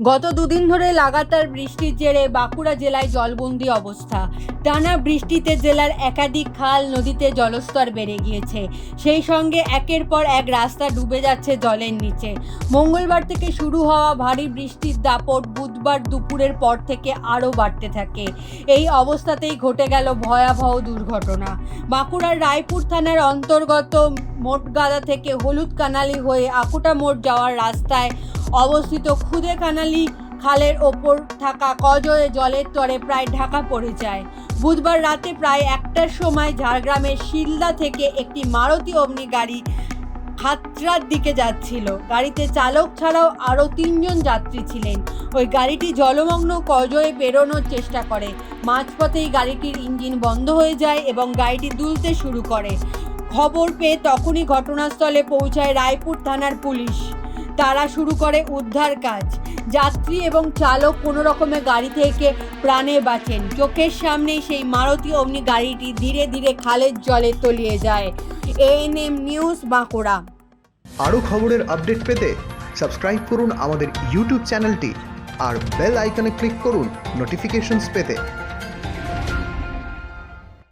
গত দুদিন ধরে লাগাতার বৃষ্টির জেরে বাঁকুড়া জেলায় জলবন্দি অবস্থা। টানা বৃষ্টিতে জেলার একাধিক খাল নদীতে জলস্তর বেড়ে গিয়েছে। সেই সঙ্গে একের পর এক রাস্তা ডুবে যাচ্ছে জলের নিচে। মঙ্গলবার থেকে শুরু হওয়া ভারী বৃষ্টির দাপট বুধবার দুপুরের পর থেকে আরও বাড়তে থাকে। এই অবস্থাতেই ঘটে গেল ভয়াবহ দুর্ঘটনা। বাঁকুড়ার রায়পুর থানার অন্তর্গত মোটগাদা থেকে হলুদ কানালি হয়ে আকুটা মোড় যাওয়ার রাস্তায় অবস্থিত খুদে কানালি খালের ওপর থাকা কজয়ে জলের তরে প্রায় ঢাকা পড়ে যায়। বুধবার রাতে প্রায় একটার সময় ঝাড়গ্রামের শিলদা থেকে একটি মারুতি অগ্নি গাড়ি খাতড়ার দিকে যাচ্ছিল। গাড়িতে চালক ছাড়াও আরও তিনজন যাত্রী ছিলেন। ওই গাড়িটি জলমগ্ন কজয়ে পেরোনোর চেষ্টা করে। মাঝপথেই গাড়িটির ইঞ্জিন বন্ধ হয়ে যায় এবং গাড়িটি দুলতে শুরু করে। খবর পেয়ে তখনই ঘটনাস্থলে পৌঁছায় রায়পুর থানার পুলিশ। তারা শুরু করে উদ্ধার কাজ। যাত্রী এবং চালক কোনো রকমে গাড়ি থেকে প্রাণে বাঁচেন। চোখের সামনে সেই মারুতি অগ্নি গাড়িটি ধীরে ধীরে খালের জলে তলিয়ে যায়। ANM news Bankura. আরও খবরের আপডেট পেতে সাবস্ক্রাইব করুন আমাদের ইউটিউব চ্যানেলটি আর বেল আইকনে ক্লিক করুন নোটিফিকেশনস পেতে।